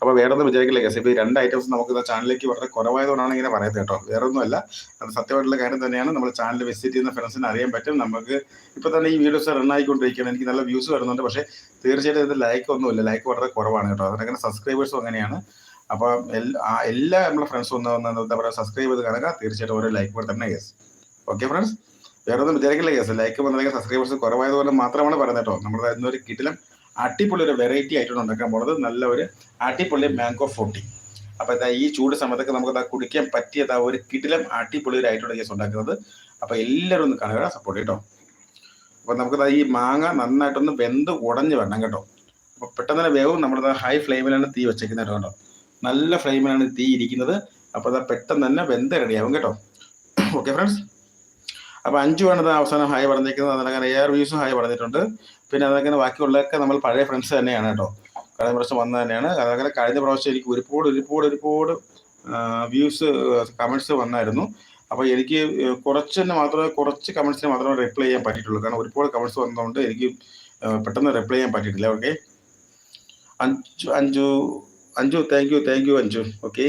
അപ്പോൾ വേറെ ഒന്നും വിചാരിക്കില്ല ഗസ് ഇപ്പോൾ രണ്ട് ഐറ്റംസ് നമുക്ക് ചാനലിലേക്ക് വളരെ കുറവായതുകൊണ്ടാണ് ഇങ്ങനെ പറയുന്നത് കേട്ടോ. വേറെ ഒന്നുമല്ല അത് സത്യമായിട്ടുള്ള കാര്യം തന്നെയാണ്. നമ്മൾ ചാനൽ വിസിറ്റ് ചെയ്യുന്ന ഫ്രണ്ട്സിന് അറിയാൻ പറ്റും. നമുക്ക് ഇപ്പോൾ തന്നെ ഈ വീഡിയോസ് റൺ ആയിക്കൊണ്ടിരിക്കുകയാണ്. എനിക്ക് നല്ല വ്യൂസ് വരുന്നുണ്ട്. പക്ഷേ തീർച്ചയായിട്ടും ഇത് ലൈക്ക് ഒന്നുമില്ല. ലൈക്ക് വളരെ കുറവാണ് കേട്ടോ. അതിനങ്ങനെ സബ്സ്ക്രൈബേഴ്സും അങ്ങനെയാണ്. അപ്പോൾ എല്ലാ നമ്മളെ ഫ്രണ്ട്സും ഒന്ന് ഒന്ന് എന്താ പറയുക സബ്സ്ക്രൈബ് ചെയ്ത് കാണുക. തീർച്ചയായിട്ടും ഓരോ ലൈക്ക് തന്നെ യെസ് ഓക്കെ ഫ്രണ്ട്സ് വേറെ ഒന്നും വിചാരിക്കില്ല കേസ് ലൈക്ക് വന്നില്ലെങ്കിൽ സബ്സ്ക്രൈബേഴ്സ് കുറവായതുകൊണ്ട് മാത്രമാണ് പറയുന്നത് കേട്ടോ. നമ്മുടെ ഇന്നൊരു കിട്ടിലും അടിപൊളി ഒരു വെറൈറ്റി ആയിട്ടാണ് ഉണ്ടാക്കാൻ പോണത് നല്ല ഒരു അടിപൊളി മാംഗോ ഫോർട്ടി അപ്പൊ ഇതാ ഈ ചൂട് സമയത്തൊക്കെ നമുക്ക് കുടിക്കാൻ ആ ഒരു കിടിലം അടിപൊളി ഒരു കേസ് ഉണ്ടാക്കുന്നത്. അപ്പൊ എല്ലാവരും ഒന്ന് കാണുക സപ്പോർട്ട് കേട്ടോ. അപ്പൊ നമുക്ക് ഈ മാങ്ങ നന്നായിട്ടൊന്ന് വെന്ത് ഉടഞ്ഞ് വരണം കേട്ടോ. അപ്പൊ പെട്ടെന്ന് തന്നെ വേവും. നമ്മുടെ ഹൈ ഫ്ലെയിമിലാണ് തീ വെച്ചേക്കുന്നത് കേട്ടോ നല്ല ഫ്ലെയിമിലാണ് തീ ഇരിക്കുന്നത്. അപ്പോൾ അത് പെട്ടെന്ന് തന്നെ വെന്ത് റെഡിയാവും കേട്ടോ. ഓക്കെ ഫ്രണ്ട്സ് അപ്പോൾ അഞ്ചു ആണ് അവസാനം ഹായ് പറഞ്ഞിരിക്കുന്നത്. അതിനങ്ങനെ എയർ വ്യൂസ് ഹായ് പറഞ്ഞിട്ടുണ്ട്. പിന്നെ അതങ്ങനെ ബാക്കിയുള്ളതൊക്കെ നമ്മൾ പഴയ ഫ്രണ്ട്സ് തന്നെയാണ് കേട്ടോ. കഴിഞ്ഞ പ്രാവശ്യം വന്നത് തന്നെയാണ്. അതങ്ങനെ കഴിഞ്ഞ പ്രാവശ്യം എനിക്ക് ഒരുപാട് ഒരുപാട് ഒരുപാട് വ്യൂസ് കമന്റ്സ് വന്നായിരുന്നു. അപ്പോൾ എനിക്ക് കുറച്ച് തന്നെ മാത്രമേ കുറച്ച് കമൻസിന് മാത്രമേ റിപ്ലൈ ചെയ്യാൻ പറ്റിയിട്ടുള്ളൂ. കാരണം ഒരുപാട് കമൻസ് വന്നതുകൊണ്ട് എനിക്ക് പെട്ടെന്ന് റിപ്ലൈ ചെയ്യാൻ പറ്റിയിട്ടില്ല. ഓക്കെ അഞ്ചു അഞ്ചു അഞ്ചു താങ്ക് യു താങ്ക് യു അഞ്ചു ഓക്കെ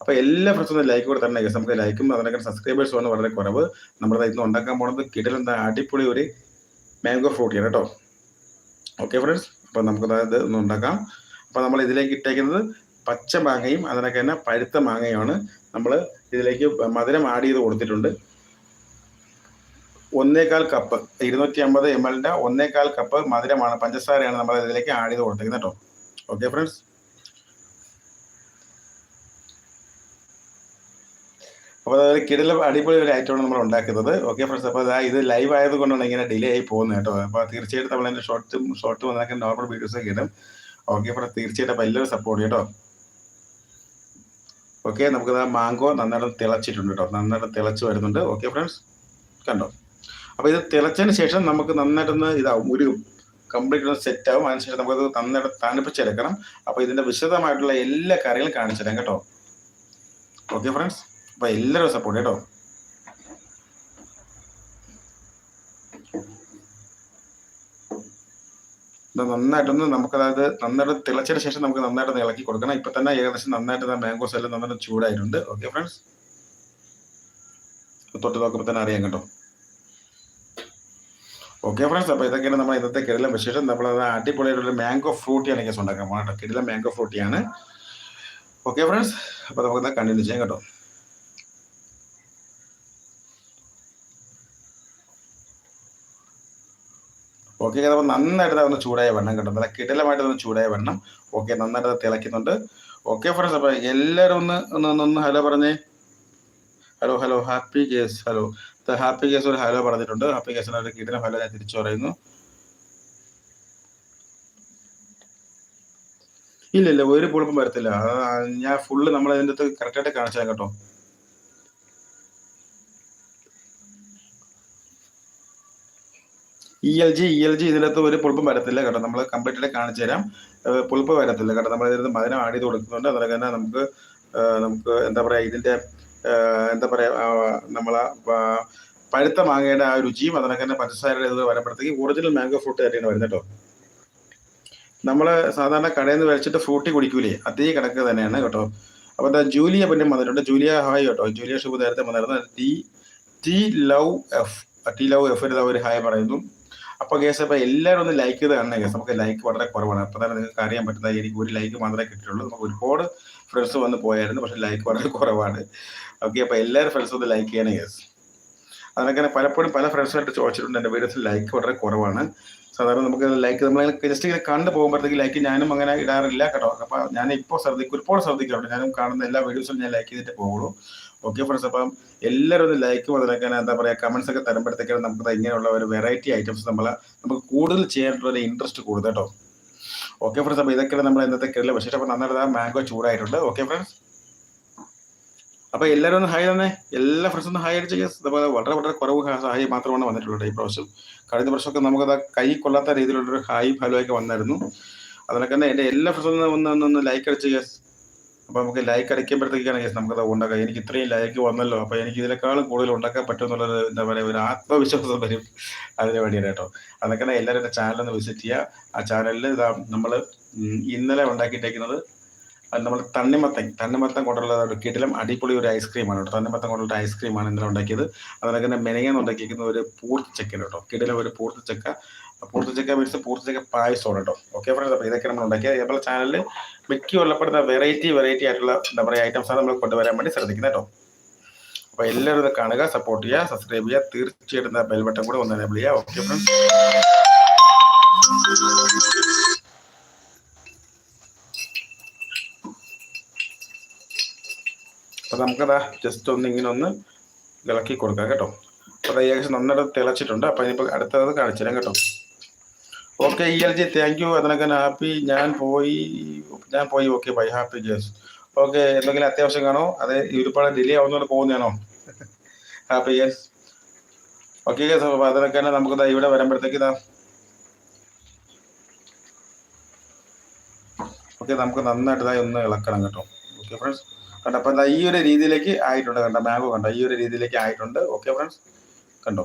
അപ്പോൾ എല്ലാ ഫ്രണ്ട്സും ലൈക്ക് കൂടെ തന്നെ. നമുക്ക് ലൈക്കും അതിനൊക്കെ സബ്സ്ക്രൈബേഴ്സ് ആണ് വളരെ കുറവ്. നമ്മുടെ ഇന്ന് ഉണ്ടാക്കാൻ പോകുന്നത് കിടലെന്താ അടിപൊളി ഒരു മാംഗോ ഫ്രൂട്ടിയാണ് കേട്ടോ. ഓക്കെ ഫ്രണ്ട്സ് അപ്പോൾ നമുക്ക് ഇത് ഒന്ന് ഉണ്ടാക്കാം. അപ്പോൾ നമ്മൾ ഇതിലേക്ക് ഇട്ടേക്കുന്നത് പച്ച മാങ്ങയും അതിനൊക്കെ തന്നെ പഴുത്ത മാങ്ങയുമാണ്. നമ്മൾ ഇതിലേക്ക് മധുരം ആഡ് ചെയ്ത് കൊടുത്തിട്ടുണ്ട്. ഒന്നേകാൽ കപ്പ് ഇരുന്നൂറ്റി അമ്പത് എം എല്ലിന്റെ ഒന്നേകാൽ കപ്പ് മധുരമാണ് പഞ്ചസാരയാണ് നമ്മൾ ഇതിലേക്ക് ആഡ് ചെയ്ത് കൊടുത്തേക്കുന്നത് കേട്ടോ. ഓക്കെ ഫ്രണ്ട്സ് അപ്പോൾ അതായത് കിടല അടിപൊളി ഒരു ഐറ്റമാണ് നമ്മൾ ഉണ്ടാക്കുന്നത് ഓക്കെ ഫ്രണ്ട്സ് അപ്പോൾ അതാ ഇത് ലൈവ് ആയതുകൊണ്ടാണ് ഇങ്ങനെ ഡിലേ ആയി പോകുന്നത് കേട്ടോ. അപ്പോൾ തീർച്ചയായിട്ടും നമ്മൾ അതിന്റെ ഷോർട്ട് ഷോർട്ട് വന്നാൽ നോർമൽ വീഡിയോസ് ഒക്കെ ഇടും. ഓക്കെ ഫ്രണ്ട്സ് തീർച്ചയായിട്ടും അപ്പോൾ എല്ലാവരും സപ്പോർട്ട് കേട്ടോ. ഓക്കെ നമുക്ക് ആ മാങ്കോ നന്നായിട്ട് തിളച്ചിട്ടുണ്ട് കേട്ടോ. നന്നായിട്ട് തിളച്ച് വരുന്നുണ്ട്. ഓക്കെ ഫ്രണ്ട്സ് കണ്ടോ? അപ്പോൾ ഇത് തിളച്ചതിന് ശേഷം നമുക്ക് നന്നായിട്ടൊന്ന് ഇതാവും. ഒരു കംപ്ലീറ്റ് ഒന്ന് സെറ്റ് ആവും. അതിനുശേഷം നമുക്കത് നന്നായിട്ട് തണുപ്പിച്ചെടുക്കണം അപ്പോൾ ഇതിന്റെ വിശദമായിട്ടുള്ള എല്ലാ കാര്യങ്ങളും കാണിച്ചു തരാം കേട്ടോ. ഓക്കെ ഫ്രണ്ട്സ് അപ്പോൾ എല്ലാവരും സപ്പോർട്ട് കേട്ടോ നന്നായിട്ടൊന്ന് നമുക്ക് അതായത് നന്നായിട്ട് തിളച്ചതിന് ശേഷം നമുക്ക് നന്നായിട്ട് ഇളക്കി കൊടുക്കണം. ഇപ്പൊ തന്നെ ഏകദേശം നന്നായിട്ട് മാംഗോസ് എല്ലാം നന്നായിട്ട് ചൂടായിട്ടുണ്ട്. ഓക്കെ ഫ്രണ്ട്സ് തൊട്ട് നോക്കുമ്പോൾ തന്നെ അറിയാം കേട്ടോ. ഓക്കെ ഫ്രണ്ട്സ് അപ്പോൾ ഇതൊക്കെയാണ് നമ്മൾ ഇന്നത്തെ കിടിലം വിശേഷം. നമ്മൾ അടിപൊളിയായിട്ടുള്ള മാംഗോ ഫ്രൂട്ടിയാണ് കേസ് ഉണ്ടാക്കാൻ പോകണം കേട്ടോ. കിടിലം മാംഗോ ഫ്രൂട്ടിയാണ് ഓക്കെ ഫ്രണ്ട്സ് അപ്പോൾ നമുക്ക് കണ്ടിന്യൂ ചെയ്യാം കേട്ടോ. ഓക്കെ അപ്പോൾ നന്നായിട്ട് ഒന്ന് ചൂടായ വെണ്ണം കിട്ടും നല്ല കിടലമായിട്ട് ഒന്ന് ചൂടായ വെണ്ണം. ഓക്കെ നന്നായിട്ട് തിളയ്ക്കുന്നുണ്ട്. ഓക്കെ ഫ്രണ്ട്സ് അപ്പോൾ എല്ലാവരും ഒന്ന് ഒന്ന് ഒന്ന് ഒന്ന് ഹലോ പറഞ്ഞേ. Hello hello happy case hello happy case ഒരു ഹലോ പറഞ്ഞിട്ടുണ്ട്. ഹാപ്പി കേസിന് ഒരു കിടലം ഹലോ ഞാൻ തിരിച്ചു പറയുന്നു. ഇല്ല ഇല്ല ഒരു കുഴപ്പം വരത്തില്ല. ഞാൻ ഫുള്ള് നമ്മൾ അതിന്റെ അകത്ത് കറക്റ്റായിട്ട് കാണിച്ചാൽ കേട്ടോ. E L G E L G ഇതിനകത്ത് ഒരു പുളിപ്പും വരത്തില്ല കേട്ടോ. നമ്മൾ കംപ്ലീറ്റ് കാണിച്ചു തരാം. പുളിപ്പ് വരത്തില്ല കേട്ടോ. നമ്മൾ ഇതിനകത്ത് മധുരം ആഡ് ചെയ്ത് കൊടുക്കുന്നുണ്ട്. അതുപോലെ തന്നെ നമുക്ക് നമുക്ക് എന്താ പറയുക ഇതിന്റെ എന്താ പറയുക നമ്മൾ പഴുത്ത മാങ്ങയുടെ ആ രുചിയും അതിനൊക്കെ തന്നെ പഞ്ചസാരയുടെ ഇത് വരുമ്പോഴത്തേക്ക് ഒറിജിനൽ മാംഗോ ഫ്രൂട്ട് തന്നെയാണ് വരുന്നത് കേട്ടോ. നമ്മൾ സാധാരണ കടയിൽ നിന്ന് കഴിച്ചിട്ട് ഫ്രൂട്ടി കുടിക്കൂലേ? അതേ കണക്ക് തന്നെയാണ് കേട്ടോ. അപ്പോൾ എന്താ ജൂലിയ പിന്നെ വന്നിട്ടുണ്ട് ജൂലിയ ഹായ് കേട്ടോ. ജൂലിയ ഷുബ് നേരത്തെ വന്നിരുന്നു T T love F T love F ഒരു ഹായ് പറയുന്നു. അപ്പോൾ കേസ് അപ്പോൾ എല്ലാവരും ഒന്ന് ലൈക്ക് ചെയ്ത് കാണുന്ന കേസ് നമുക്ക് ലൈക്ക് വളരെ കുറവാണ്. അപ്പോൾ തന്നെ നിങ്ങൾക്ക് അറിയാൻ പറ്റുന്ന എനിക്ക് ഒരു ലൈക്ക് മാത്രമേ കിട്ടിയുള്ളൂ നമുക്ക് ഒരുപാട് ഫ്രണ്ട്സ് വന്ന് പോയായിരുന്നു. പക്ഷെ ലൈക്ക് വളരെ കുറവാണ്. ഓക്കെ അപ്പോൾ എല്ലാവരും ഫ്രണ്ട്സ് ഒന്ന് ലൈക്ക് ചെയ്യണേ കേസ് അതിനൊക്കെ പലപ്പോഴും പല ഫ്രണ്ട്സുമായിട്ട് ചോദിച്ചിട്ടുണ്ട്. എന്റെ വീഡിയോസിൽ ലൈക്ക് വളരെ കുറവാണ്. സാധാരണ നമുക്ക് ലൈക്ക് നമ്മൾ ജസ്റ്റ് ഇങ്ങനെ കണ്ടു പോകുമ്പോഴത്തേക്ക് ലൈക്ക് ഞാനും അങ്ങനെ ഇടാറില്ല കേട്ടോ. അപ്പോൾ ഞാൻ ഇപ്പോൾ ശ്രദ്ധിക്കും ഒരുപാട് ശ്രദ്ധിക്കാറുണ്ട്. ഞാനും കാണുന്ന എല്ലാ വീഡിയോസും ഞാൻ ലൈക്ക് ചെയ്തിട്ട് പോകുള്ളൂ ഓക്കെ ഫ്രണ്ട്സ് അപ്പം എല്ലാവരും ഒന്ന് ലൈക്ക് വന്നിരിക്കാൻ എന്താ പറയുക കമൻസ് ഒക്കെ തരുമ്പോഴത്തേക്കാണ് നമുക്ക് ഇങ്ങനെയുള്ള ഒരു വെറൈറ്റി ഐറ്റംസ് നമ്മൾ നമുക്ക് കൂടുതൽ ചെയ്യാനുള്ള ഒരു ഇൻട്രസ്റ്റ് കൂടുതൽ കേട്ടോ. ഓക്കെ ഫ്രണ്ട്സ് അപ്പോൾ ഇതൊക്കെയാണ് നമ്മൾ ഇന്നത്തെ കേരള വിശേഷം. അപ്പോൾ നന്നായിട്ട് മാംഗോ ചൂടായിട്ടുണ്ട്. ഓക്കെ ഫ്രണ്ട്സ് അപ്പോൾ എല്ലാവരും ഒന്ന് ഹായ് തന്നെ. എല്ലാ ഫ്രണ്ട്സും ഒന്ന് ഹായ് അടിച്ച് അതുപോലെ വളരെ വളരെ കുറവ് ഹായ് മാത്രമാണ് വന്നിട്ടുള്ളത് ഈ പ്രാവശ്യം. കഴിഞ്ഞ പ്രാവശ്യമൊക്കെ നമുക്കത് കൈ കൊള്ളാത്ത രീതിയിലുള്ളൊരു ഹായ് ഫലമൊക്കെ വന്നായിരുന്നു. അതിനൊക്കെ തന്നെ എന്റെ എല്ലാ ഫ്രണ്ട്സും ഒന്ന് ഒന്ന് ഒന്ന് ലൈക്ക് അടിച്ച് അപ്പോൾ നമുക്ക് ലൈക്ക് അടിക്കുമ്പോഴത്തേക്കാണ് കേസ് നമുക്കത് ഉണ്ടാക്കാം എനിക്ക് ഇത്രയും ലൈക്ക് വന്നല്ലോ. അപ്പോൾ എനിക്ക് ഇതിനേക്കാളും കൂടുതൽ ഉണ്ടാക്കാൻ പറ്റും എന്നുള്ളൊരു എന്താ പറയുക ഒരു ആത്മവിശ്വാസം വരും അതിന് വേണ്ടിയാണ് കേട്ടോ. അതൊക്കെ എല്ലാവരും ചാനൽ ഒന്ന് വിസിറ്റ് ചെയ്യുക. ആ ചാനലിൽ ഇതാ നമ്മൾ ഇന്നലെ ഉണ്ടാക്കിയിട്ടേക്കുന്നത് അത് നമ്മൾ തണ്ണിമത്തൻ തണ്ണിമത്തൻ കൊണ്ടുള്ള ഒരു കിടിലം അടിപൊളി ഒരു ഐസ്ക്രീമാണ് കേട്ടോ. തണ്ണിമത്തൻ കൊണ്ടുള്ള ഐസ്ക്രീമാണ് ഇന്നലെ ഉണ്ടാക്കിയത്. അതിനൊക്കെ തന്നെ മെനങ്ങാൻ ഉണ്ടാക്കിയിരിക്കുന്ന ഒരു പൂർത്തി പൂർത്തിച്ചക്ക കേട്ടോ. കിടിലം ഒരു പൂർത്തി പൂർത്തിച്ചക്ക. പൂർത്തിച്ചക്ക മീൻസ് പൂർത്തിച്ചക്ക പായസമാണ് കേട്ടോ. ഓക്കെ ഫ്രണ്ട്സ് അപ്പോൾ ഇതൊക്കെ നമ്മൾ ഉണ്ടാക്കിയത്. നമ്മുടെ ചാനലിൽ മിക്ക ഉള്ളപ്പെടുന്ന വെറൈറ്റി വെറൈറ്റി ആയിട്ടുള്ള എന്താ പറയുക ഐറ്റംസാണ് നമ്മൾ കൊണ്ടുവരാൻ വേണ്ടി ശ്രദ്ധിക്കുന്നത് കേട്ടോ. അപ്പോൾ എല്ലാവരും ഇത് കാണുക സപ്പോർട്ട് ചെയ്യുക സബ്സ്ക്രൈബ് ചെയ്യുക. തീർച്ചയായിട്ടും ബെൽ ബട്ടൺ കൂടെ ഒന്ന് എനേബിൾ ചെയ്യുക. ഓക്കെ ഫ്രണ്ട്സ് അപ്പോൾ നമുക്കതാ ജസ്റ്റ് ഒന്ന് ഇങ്ങനെ ഒന്ന് ഇളക്കി കൊടുക്കാം കേട്ടോ. അപ്പോൾ ഏകദേശം നന്നായിട്ട് തിളച്ചിട്ടുണ്ട്. അപ്പോൾ ഇനിയിപ്പോൾ അടുത്തത് കാണിച്ചു തരാം കേട്ടോ. Okay E L G thank you അതിനൊക്കെ ഹാപ്പി ഞാൻ പോയി ഞാൻ പോയി. ഓക്കെ ബൈ ഹാപ്പി ജേസ് ഓക്കെ എന്തെങ്കിലും അത്യാവശ്യം കാണോ? അത് ഒരുപാട് ഡിലേ ആവുന്നതുകൊണ്ട് പോകുന്നതാണോ? ഹാപ്പി യെസ് ഓക്കെ ജേസ് അപ്പോൾ അതിനൊക്കെ തന്നെ നമുക്ക് ഇവിടെ വരുമ്പോഴത്തേക്ക് ഇതാ ഓക്കെ നമുക്ക് നന്നായിട്ട് ഇതായി ഒന്ന് ഇളക്കണം കേട്ടോ. ഓക്കെ ഫ്രണ്ട്സ് കണ്ടോ അപ്പം എന്താ ഈ ഒരു രീതിയിലേക്ക് ആയിട്ടുണ്ട്. കണ്ടോ മാംഗോ കണ്ടോ ഈ ഒരു രീതിയിലേക്ക് ആയിട്ടുണ്ട്. ഓക്കെ ഫ്രണ്ട്സ് കണ്ടോ?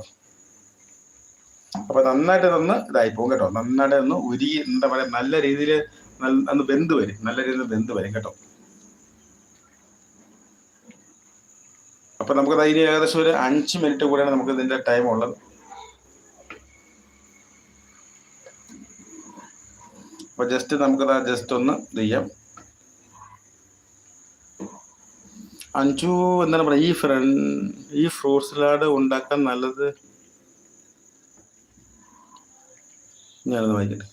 അപ്പൊ നന്നായിട്ട് തന്ന് ഇതായി പോകും കേട്ടോ. നന്നായിട്ട് ഒന്ന് ഉരി എന്താ പറയാ നല്ല രീതിയിൽ അന്ന് ബന്ധു വരും. നല്ല രീതിയിൽ ബന്ധു വരും കേട്ടോ. അപ്പൊ നമുക്ക് അതിന് ഏകദേശം ഒരു അഞ്ച് മിനിറ്റ് കൂടെയാണ് നമുക്ക് ഇതിന്റെ ടൈം ഉള്ളത്. അപ്പൊ ജസ്റ്റ് നമുക്കത് ജസ്റ്റ് ഒന്ന് ഇത് ചെയ്യാം. അഞ്ചു എന്താണ് പറയുക ഈ ഫ്രണ്ട് ഈ ഫ്രൂട്ട് സലാഡ് ഉണ്ടാക്കാൻ നല്ലത് ഞാനൊന്ന് വായിക്കട്ടെ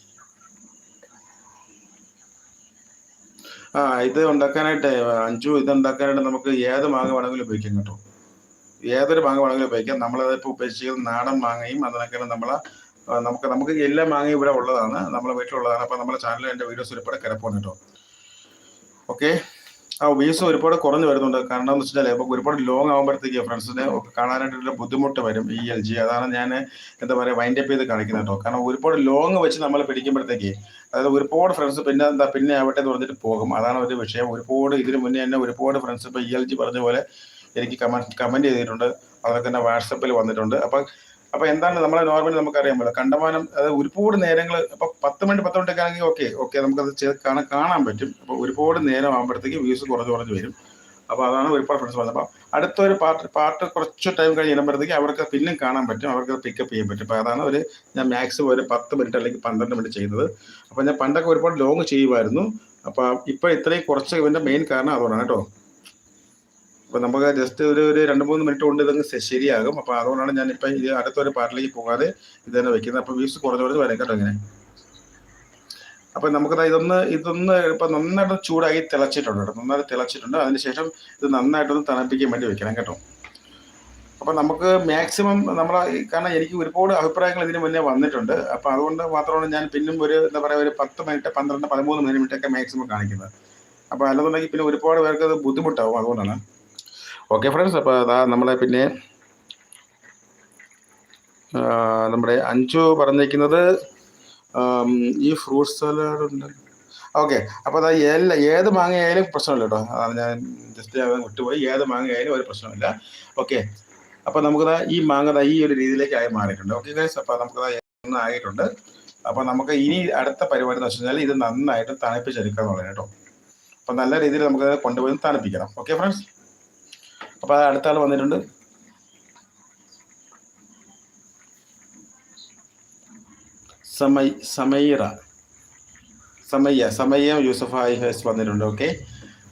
ആ ഇത് ഉണ്ടാക്കാനായിട്ട് അഞ്ചു ഇത് ഉണ്ടാക്കാനായിട്ട് നമുക്ക് ഏത് മാങ്ങ വേണമെങ്കിലും ഉപയോഗിക്കാം കേട്ടോ. ഏതൊരു മാങ്ങ വേണമെങ്കിലും ഉപയോഗിക്കാം. നമ്മളത് ഇപ്പോൾ ഉപയോഗിച്ചിരിക്കുന്നത് നാടൻ മാങ്ങയും അതിനൊക്കെയാണ് നമ്മൾ നമുക്ക് നമുക്ക് എല്ലാ മാങ്ങയും ഇവിടെ ഉള്ളതാണ്. നമ്മളെ വീട്ടിലുള്ളതാണ്. അപ്പോൾ നമ്മുടെ ചാനലിൽ എന്റെ വീഡിയോസ് ഒരുപാട് കിടപ്പുണ്ട് കേട്ടോ. ഓക്കെ ആ വീസ് ഒരുപാട് കുറഞ്ഞു വരുന്നുണ്ട്. കാരണം എന്ന് വെച്ചാൽ ഇപ്പൊ ഒരുപാട് ലോങ് ആകുമ്പോഴത്തേക്ക് ഫ്രണ്ട്സിന് കാണാനായിട്ടുള്ള ബുദ്ധിമുട്ട് വരും. ഈ എൽ ജി അതാണ് ഞാൻ എന്താ പറയുക വൈൻഡ് അപ്പ് ചെയ്ത് കാണിക്കുന്നത് കേട്ടോ. കാരണം ഒരുപാട് ലോങ് വെച്ച് നമ്മൾ പിടിക്കുമ്പോഴത്തേക്ക് അതായത് ഒരുപാട് ഫ്രണ്ട്സ് പിന്നെ എന്താ പിന്നെ ആവട്ടെ എന്ന് പറഞ്ഞിട്ട് പോകും. അതാണ് ഒരു വിഷയം. ഒരുപാട് ഇതിനു മുന്നേ തന്നെ ഒരുപാട് ഫ്രണ്ട്സ് ഇപ്പൊ ഇ എൽ ജി പറഞ്ഞ പോലെ എനിക്ക് കമന്റ് കമന്റ് ചെയ്തിട്ടുണ്ട്. അതൊക്കെ തന്നെ വാട്സപ്പിൽ വന്നിട്ടുണ്ട്. അപ്പൊ അപ്പൊ എന്താണ് നമ്മളെ നോർമലി നമുക്ക് അറിയാമല്ലോ കണ്ടമാനം അത് ഒരുപാട് നേരങ്ങൾ ഇപ്പൊ പത്ത് മിനിറ്റ് പത്ത് മിനിറ്റ് ആണെങ്കിൽ ഓക്കെ ഓക്കെ നമുക്കത് ചെയ്ത് കാണാൻ പറ്റും. അപ്പൊ ഒരുപാട് നേരം ആകുമ്പോഴത്തേക്ക് വ്യൂസ് കുറഞ്ഞു കുറഞ്ഞു വരും. അപ്പൊ അതാണ് ഒരുപാട് ഫ്രണ്ട്സ് പറഞ്ഞത് അപ്പൊ അടുത്തൊരു പാർട്ട് പാർട്ട് കുറച്ച് ടൈം കഴിഞ്ഞ് കഴിയുമ്പോഴത്തേക്ക് അവർക്ക് പിന്നെയും കാണാൻ പറ്റും. അവർക്ക് പിക്കപ്പ് ചെയ്യാൻ പറ്റും. അപ്പൊ അതാണ് ഒരു ഞാൻ മാക്സിമം ഒരു പത്ത് മിനിറ്റ് അല്ലെങ്കിൽ പന്ത്രണ്ട് മിനിറ്റ് ചെയ്യുന്നത് അപ്പൊ ഞാൻ പണ്ടൊക്കെ ഒരുപാട് ലോങ് ചെയ്യുമായിരുന്നു. അപ്പൊ ഇപ്പൊ ഇത്രയും കുറച്ച് ഇവന്റെ മെയിൻ കാരണം അതുകൊണ്ടാണ് കേട്ടോ. അപ്പൊ നമുക്ക് ജസ്റ്റ് ഒരു ഒരു രണ്ട് മൂന്ന് മിനിറ്റ് കൊണ്ട് ഇതങ്ങ് ശരിയാകും. അപ്പൊ അതുകൊണ്ടാണ് ഞാൻ ഇപ്പൊ ഇത് അടുത്തൊരു പാർട്ടിലേക്ക് പോകാതെ ഇത് തന്നെ വെക്കുന്നത്. അപ്പൊ വ്യൂസ് കുറഞ്ഞ കുറഞ്ഞ് വരാം കേട്ടോ ഇങ്ങനെ. അപ്പൊ നമുക്ക് ഇതൊന്ന് ഇതൊന്ന് ഇപ്പൊ നന്നായിട്ട് ചൂടായി തിളച്ചിട്ടുണ്ട് കേട്ടോ. നന്നായിട്ട് തിളച്ചിട്ടുണ്ട്. അതിനുശേഷം ഇത് നന്നായിട്ടൊന്ന് തണുപ്പിക്കാൻ വേണ്ടി വെക്കണം കേട്ടോ. അപ്പൊ നമുക്ക് മാക്സിമം നമ്മളെ കാരണം എനിക്ക് ഒരുപാട് അഭിപ്രായങ്ങൾ ഇതിന് മുന്നേ വന്നിട്ടുണ്ട്. അപ്പൊ അതുകൊണ്ട് മാത്രമാണ് ഞാൻ പിന്നും ഒരു എന്താ പറയാ ഒരു പത്ത് മിനിറ്റ് പന്ത്രണ്ട് പതിമൂന്ന് മിനിറ്റ് ഒക്കെ മാക്സിമം കാണിക്കുന്നത്. അപ്പൊ അല്ലെന്നുണ്ടെങ്കിൽ പിന്നെ ഒരുപാട് പേർക്ക് അത് ബുദ്ധിമുട്ടാവും അതുകൊണ്ടാണ്. ഓക്കെ ഫ്രണ്ട്സ് അപ്പോൾ അതാ നമ്മളെ പിന്നെ നമ്മുടെ അഞ്ചു പറഞ്ഞിരിക്കുന്നത് ഈ ഫ്രൂട്ട് സലാഡ് ഉണ്ട് ഓക്കെ അപ്പോൾ അതാ എല്ലാ ഏത് മാങ്ങയായാലും പ്രശ്നമില്ല കേട്ടോ. അതാണ് ഞാൻ ജസ്റ്റ് വിട്ടുപോയി. ഏത് മാങ്ങയായാലും ഒരു പ്രശ്നമില്ല. ഓക്കെ അപ്പോൾ നമുക്കതാ ഈ മാങ്ങ ഈ ഒരു രീതിയിലേക്ക് ആയി മാറിയിട്ടുണ്ട് ഓക്കെ ഗൈസ് അപ്പോൾ നമുക്കതാ ഒന്ന് ആയിട്ടുണ്ട്. അപ്പോൾ നമുക്ക് ഇനി അടുത്ത പരിപാടി എന്ന് വെച്ചാൽ ഇത് നന്നായിട്ട് തണുപ്പിച്ചെടുക്കുക എന്നുള്ളത് കേട്ടോ. അപ്പോൾ നല്ല രീതിയിൽ നമുക്ക് കൊണ്ടുപോയി തണുപ്പിക്കണം. ഓക്കെ ഫ്രണ്ട്സ് അപ്പോൾ അടുത്ത ആൾ വന്നിട്ടുണ്ട്. സമയ സമയറ. സമയ്യ സമയ്യ യൂസഫ് ഹേസ് വന്നിട്ടുണ്ട് ഓക്കെ.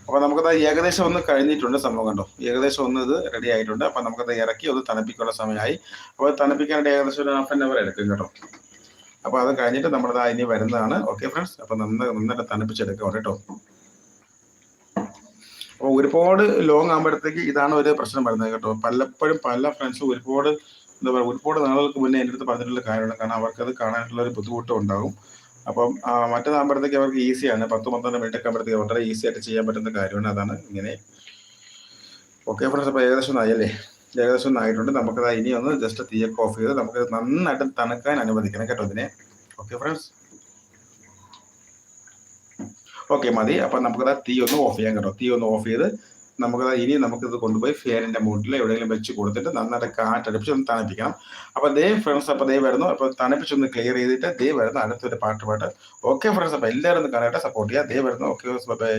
അപ്പോൾ നമുക്കത് ഏകദേശം ഒന്ന് കഴിഞ്ഞിട്ടുണ്ട് സംഭവം കണ്ടോ? ഏകദേശം ഒന്ന് ഇത് റെഡി ആയിട്ടുണ്ട്. അപ്പോൾ നമുക്കത് ഇറക്കി ഒന്ന് തണുപ്പിക്കാനുള്ള സമയമായി. അപ്പോൾ തണുപ്പിക്കാനായിട്ട് ഏകദേശം ഒരു ഹാഫ് ആൻ അവർ എടുക്കും കേട്ടോ. അപ്പോൾ അത് കഴിഞ്ഞിട്ട് നമ്മളത് ഇനി വരുന്നതാണ്. ഓക്കെ ഫ്രണ്ട്സ് അപ്പോൾ നന്നായി നന്നായിട്ട് തണുപ്പിച്ചെടുക്കാം കേട്ടോ. അപ്പോൾ ഒരുപാട് ലോങ് ആകുമ്പോഴത്തേക്ക് ഇതാണ് ഒരു പ്രശ്നം വരുന്നത് കേട്ടോ. പലപ്പോഴും പല ഫ്രണ്ട്സും ഒരുപാട് എന്താ പറയുക ഒരുപാട് നാളുകൾക്ക് മുന്നേ എന്റെ അടുത്ത് പറഞ്ഞിട്ടുള്ള കാര്യമാണ്. കാരണം അവർക്കത് കാണാനുള്ള ഒരു ബുദ്ധിമുട്ടും ഉണ്ടാകും അപ്പം മറ്റേതാകുമ്പോഴത്തേക്ക് അവർക്ക് ഈസിയാണ് പത്ത് പന്ത്രണ്ട് മിനിറ്റ് ഒക്കെ ആകുമ്പോഴത്തേക്ക് വളരെ ഈസി ആയിട്ട് ചെയ്യാൻ പറ്റുന്ന കാര്യമാണ്. അതാണ് ഇങ്ങനെ. ഓക്കെ ഫ്രണ്ട്സ് അപ്പോൾ ഏകദേശം ആയല്ലേ ഏകദേശം ഒന്ന് ആയിട്ടുണ്ട് നമുക്കത് ഇനി ഒന്ന് ജസ്റ്റ് തീയൊക്കെ ഓഫ് ചെയ്ത് നമുക്ക് നന്നായിട്ട് തണുക്കാൻ അനുവദിക്കണം കേട്ടോ ഇതിനെ. ഓക്കെ ഫ്രണ്ട്സ് ഓക്കെ മതി. അപ്പം നമുക്കത് തീ ഒന്ന് ഓഫ് ചെയ്യാൻ കേട്ടോ. തീ ഒന്ന് ഓഫ് ചെയ്ത് നമുക്കത് ഇനി നമുക്കിത് കൊണ്ടുപോയി ഫാനിന്റെ മുകളിൽ എവിടെയെങ്കിലും വെച്ച് കൊടുത്തിട്ട് നന്നായിട്ട് കാറ്റടിപ്പിച്ച് ഒന്ന് തണുപ്പിക്കണം. അപ്പൊ ദേ ഫ്രണ്ട്സ് അപ്പൊ ദേ വരുന്നു. അപ്പൊ തണുപ്പിച്ചൊന്ന് ക്ലിയർ ചെയ്തിട്ട് ദേ വരുന്നു അടുത്തൊരു പാട്ട് പാട്ട് ഓക്കെ ഫ്രണ്ട്സ് അപ്പൊ എല്ലാവരും ഒന്ന് കാണാനായിട്ട് സപ്പോർട്ട് ചെയ്യാം. ദേ വരുന്നു. Okay bye